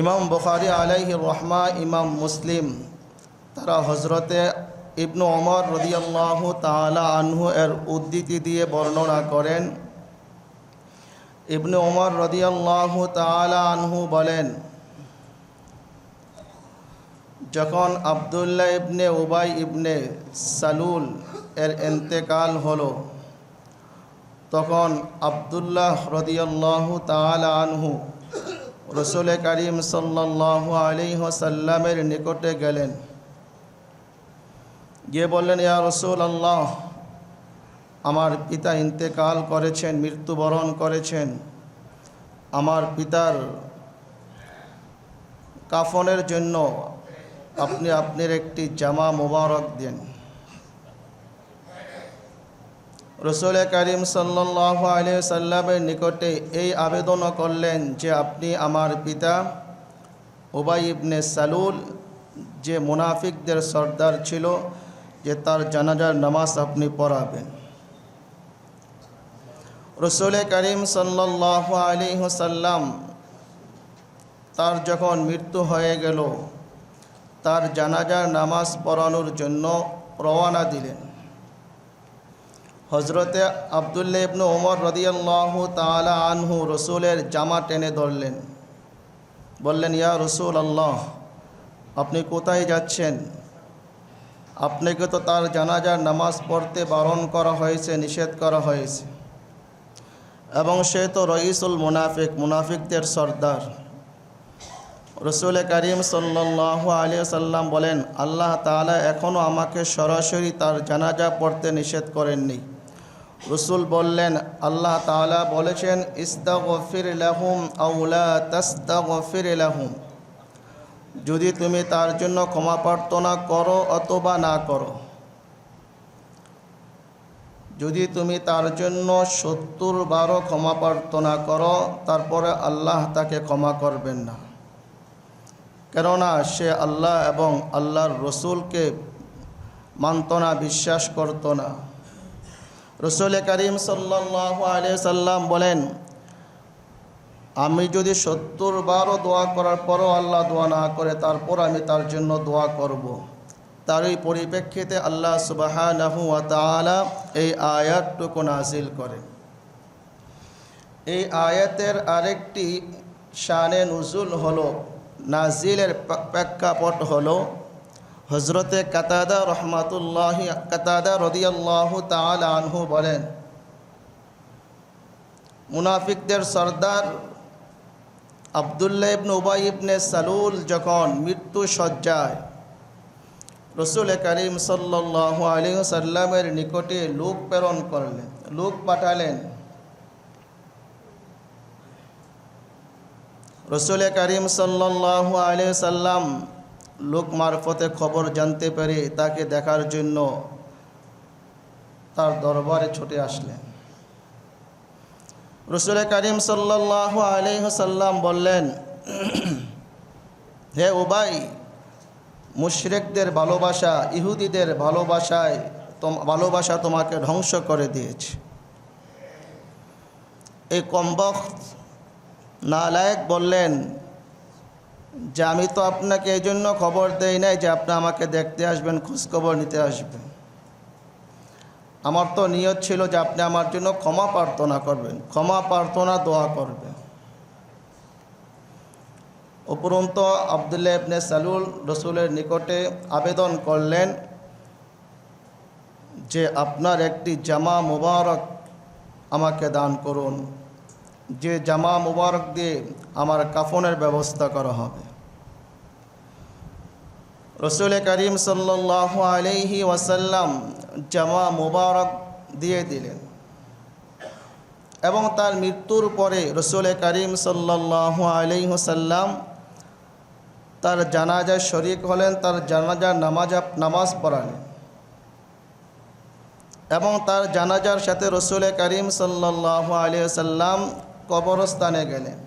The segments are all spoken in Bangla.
ইমাম বুখারি আলাইহি রহমা, ইমাম মুসলিম, তারা হজরতে ইবনু ওমর রদিয়াল্লাহ তাআলা আনহু এর উদ্ধৃতি দিয়ে বর্ণনা করেন। ইবনু ওমর রদিয়াল্লাহ তাআলা আনহু বলেন, যখন আবদুল্লাহ ইবনে উবাই ইবনে সালুল এর এন্তেকাল হলো, তখন আবদুল্লাহ রদিয়াল্লাহ তাআলা আনহু রসুল করিম সাল্লাহ আলিহসাল্লামের নিকটে গেলেন। গিয়ে বললেন, ইয়া রসুল আল্লাহ আমার পিতা ইন্তেকাল করেছেন, মৃত্যুবরণ করেছেন। আমার পিতার কাফনের জন্য আপনি, আপনার একটি জামা মোবারক দেন। রসুল করিম সাল্লাহ আলিয়া সাল্লামের নিকটে এই আবেদনও করলেন যে আপনি আমার পিতা ওবাই ইবনে সালুল, যে মুনাফিকদের সর্দার ছিল, যে তার জানাজার নামাজ আপনি পড়াবেন। রসুল করিম সাল্লাহ আলী সাল্লাম তার যখন মৃত্যু হয়ে গেল, তার জানাজার নামাজ পড়ানোর জন্য রওয়ানা দিলেন। হজরতে আবদুল্লা ইবনু ওমর রদিয়াল্লাহ তালা আনহু রসুলের জামা টেনে ধরলেন। বললেন, ইয়া রসুল আল্লাহ আপনি কোথায় যাচ্ছেন? আপনাকে তো তার জানাজার নামাজ পড়তে বারণ করা হয়েছে, নিষেধ করা হয়েছে। এবং সে তো রইসুল মুনাফিক, মুনাফিকদের সর্দার। রসুল করিম সাল্লাহ আলিয়া সাল্লাম বলেন, আল্লাহ তালা এখনও আমাকে সরাসরি তার জানাজা পড়তে নিষেধ করেননি। রসুল বললেন, আল্লাহ তালা বলেছেন, ইস্তাগফির লাহুম আউলা তাস্তাগফির লাহুম। যদি তুমি তার জন্য ক্ষমা প্রার্থনা করো অথবা না করো। যদি তুমি তার জন্য সত্তর বারো ক্ষমা প্রার্থনা করো, তারপরে আল্লাহ তাকে ক্ষমা করবেন না। কেননা সে আল্লাহ এবং আল্লাহর রসুলকে মানত না, বিশ্বাস করত না। রসুল করিম সাল্লাম বলেন, আমি যদি সত্তর বারও দোয়া করার পরও আল্লাহ দোয়া না করে, তারপর আমি তার জন্য দোয়া করব। তারই পরিপ্রেক্ষিতে আল্লাহ সুবাহ এই আয়াতটুকু নাজিল করেন এই আয়াতের আরেকটি শানে নজুল হলো নাজিলের প্রেক্ষাপট হলো হজরতে কাতাদা রহমাতুল্লাহ, কাতাদা রদিয়াল্লাহ তাল আনহু বলেন, মুনাফিকদের সর্দার আবদুল্লা ইবনে উবাই ইবনে সালুল যখন মৃত্যু সজ্জায় রসুল করিম সাল্লাহ আলী সাল্লামের নিকটে লোক প্রেরণ করলেন, লোক পাঠালেন, রসুল করিম সাল্লাহ আলী সাল্লাম লোক মারফতে খবর জানতে পেরে তাকে দেখার জন্য তার দরবারে ছুটে আসলেন। রসুল করিম সাল্লাহ আলহ্লাম বললেন, হে উবাই, মুশরেকদের ভালোবাসা ইহুদিদের ভালোবাসায় ভালোবাসা তোমাকে ধ্বংস করে দিয়েছে। এই কম্বক নালায়ক বললেন যে আমি তো আপনাকে এই জন্য খবর দেই নাই যে আপনি আমাকে দেখতে আসবেন, খোঁজখবর নিতে আসবেন। আমার তো নিয়ত ছিল যে আপনি আমার জন্য ক্ষমা প্রার্থনা করবেন, ক্ষমা প্রার্থনা দোয়া করবেন। উপরন্ত আবদুল্লাহ ইবনে সালুল রসুলের নিকটে আবেদন করলেন যে আপনার একটি জামা মুবারক আমাকে দান করুন। যে জামা মুবারক দিয়ে আমার কাফনের ব্যবস্থা করা হবে। রসুল করিম সাল্লাহ আলহি ওয়াসাল্লাম জামা মুবারক দিয়ে দিলেন এবং তার মৃত্যুর পরে রসুল করিম সাল্লাহ আলহিহসাল্লাম তার জানাজায় শরিক হলেন, তার জানাজার নামাজ নামাজ পড়ালেন এবং তার জানাজার সাথে রসুল করিম সাল্লাহ আলিয়া সাল্লাম কবরস্থানে গেলেন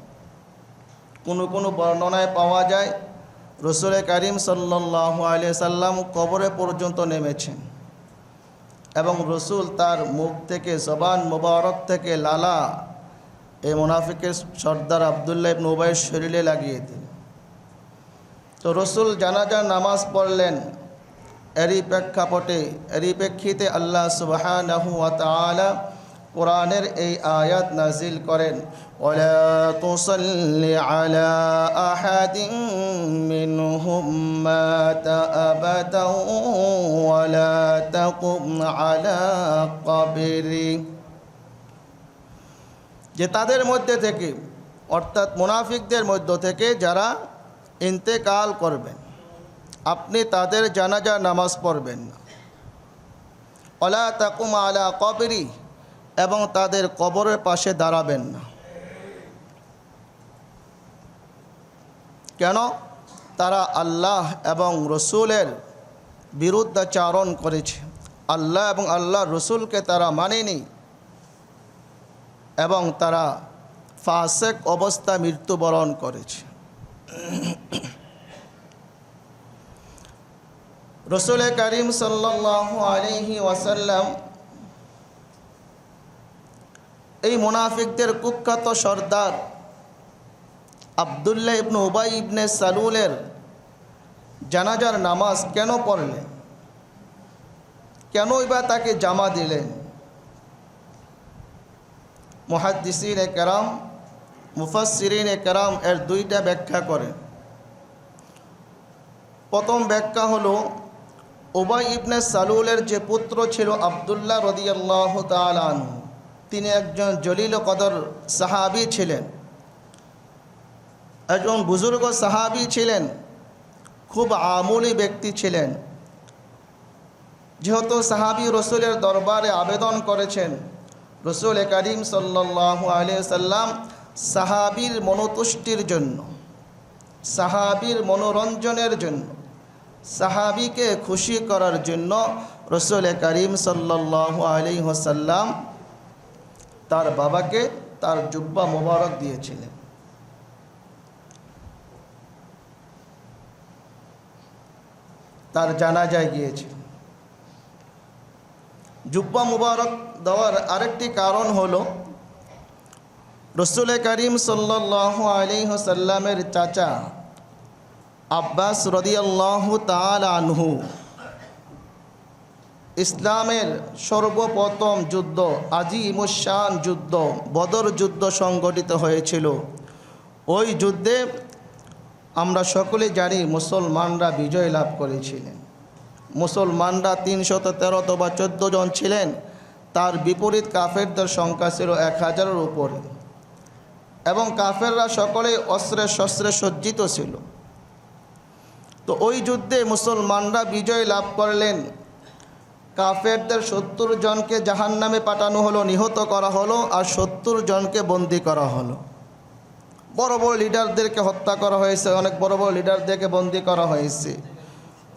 কোনো কোনো বর্ণনায় পাওয়া যায় রসুল করিম সাল্লাহ আলিয়া সাল্লাম কবরে পর্যন্ত নেমেছেন এবং রসুল তার মুখ থেকে জবান মুবারক থেকে লালা এই মুনাফিকের সর্দার আবদুল্লাহ ইবনে শরীরে লাগিয়ে দিলেন। তো রসুল জানাজার নামাজ পড়লেন, এরই প্রেক্ষাপটে, এরই প্রেক্ষিতে আল্লাহ তাআলা কোরআনের এই আয়াত নাজিল করেন আলা আলা যে তাদের মধ্যে থেকে, অর্থাৎ মুনাফিকদের মধ্য থেকে যারা ইন্তেকাল করবেন, আপনি তাদের জানাজা নামাজ পড়বেন না। অলা তাকুম আলা কবরি এবং তাদের কবরের পাশে দাঁড়াবেন না। কেন? তারা আল্লাহ এবং রসুলের বিরুদ্ধাচারণ করেছে। আল্লাহ এবং আল্লাহ রসুলকে তারা মানেনি এবং তারা ফাসেক অবস্থা মৃত্যুবরণ করেছে। রসুল করিম সাল্লাহ আলহি ওয়াসাল্লাম এই মুনাফিকদের কুখ্যাত সর্দার আবদুল্লাহ ইবনু উবাই ইবনে সালুলের জানাজার নামাজ কেন পড়লেন? কেনই বা তাকে জামা দিলেন? মহাদ্দিসিন কেরাম মুফাসিরিন কেরাম এর দুইটা ব্যাখ্যা করেন। প্রথম ব্যাখ্যা হলো ওবাই ইবনে সালুলের যে পুত্র ছিল আবদুল্লাহ রদিয়াল্লাহ তালানহু তিনি একজন জলিল কদর সাহাবি ছিলেন। একজন বুজুর্গ সাহাবি ছিলেন। খুব আমূলি ব্যক্তি ছিলেন। যেহেতু সাহাবি রসুলের দরবারে আবেদন করেছেন, রসুল করিম সাল্লাহ সাল্লাম সাহাবির মনোতুষ্টির জন্য, সাহাবির মনোরঞ্জনের জন্য, সাহাবিকে খুশি করার জন্য রসুল করিম সাল্লাহ আলি হোসাল্লাম তার বাবাকে তার জুব্বা মোবারক দিয়েছিলেন। তার জানাজায় গিয়েছিল। জুব্বা মুবারক দেওয়ার আরেকটি কারণ হলো, রসুল করিম সাল্লাহ আলী সাল্লামের চাচা আব্বাস রদিয়াল্লাহ তাল আনহু ইসলামের সর্বপ্রথম যুদ্ধ আজি আজিমুসান যুদ্ধ, বদর যুদ্ধ সংগঠিত হয়েছিল। ওই যুদ্ধে আমরা সকলে জানি মুসলমানরা বিজয় লাভ করেছিলেন। মুসলমানরা তিনশত তেরোত বা চোদ্দ জন ছিলেন, তার বিপরীত কাফেরদের সংখ্যা ছিল এক হাজারের উপরে। এবং কাফেররা সকলেই অস্ত্রে শস্ত্রে সজ্জিত ছিল। তো ওই যুদ্ধে মুসলমানরা বিজয় লাভ করলেন কাফেরদের সত্তর জনকে জাহান নামে পাঠানো হলো, নিহত করা হলো আর সত্তর জনকে বন্দি করা হলো। বড় বড় লিডারদেরকে হত্যা করা হয়েছে, অনেক বড় বড় লিডারদেরকে বন্দি করা হয়েছে।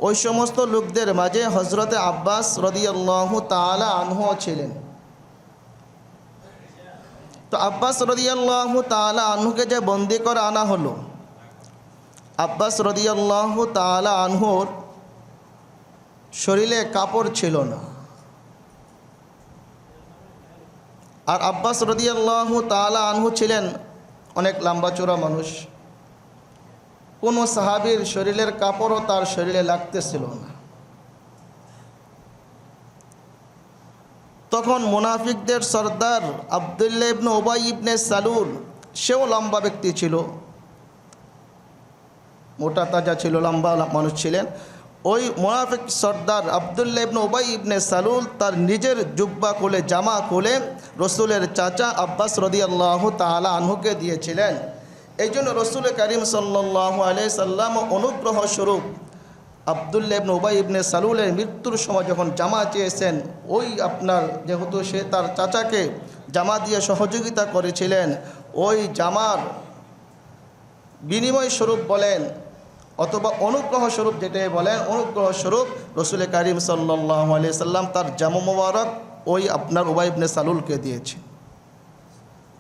ওই সমস্ত লোকদের মাঝে হজরতে আব্বাস রদিয়াল্লাহু তালা আনহু ছিলেন। তো আব্বাস রদিয়াল্লাহু তালা আনহুকে যে বন্দি করে আনা হলো, আব্বাস রদিয়াল্লাহু তালা আনহুর শরীরে কাপড় ছিল না। আর আব্বাস রদিয়াল্লাহু তালা আনহু ছিলেন অনেক লম্বা চোরা মানুষ। কোনো সাহাবির শরীরের কাপড়ও তার শরীরে লাগতেছিল না। তখন মুনাফিকদের সর্দার আবদুল্লা ইবনে ওবাই ইবনে সালুল, সেও লম্বা ব্যক্তি ছিল। মোটা তাজা ছিল, লম্বা মানুষ ছিলেন। ওই মোনাফিক সর্দার আবদুল্লা ইবনে ওবাই ইবনে সালুল তার নিজের জুব্বা কোলে, জামা খুলে রসুলের চাচা আব্বাস রদি আল্লাহ তালা আনহুকে দিয়েছিলেন। এই জন্য রসুল করিম সাল্লাহ সাল্লাম অনুগ্রহ স্বরূপ আবদুল্লা ইবনে ওবাই ইবনে সালুলের মৃত্যুর সময় যখন জামা চেয়েছেন, ওই আপনার যেহেতু সে তার চাচাকে জামা দিয়ে সহযোগিতা করেছিলেন, ওই জামার বিনিময় স্বরূপ বলেন অথবা অনুগ্রহ স্বরূপ যেটাই বলেন, অনুগ্রহ স্বরূপ রসুল করিম সাল্লাম তার জামা মোবারক ওই আপনার উবাইবনে সালুলকে দিয়েছে।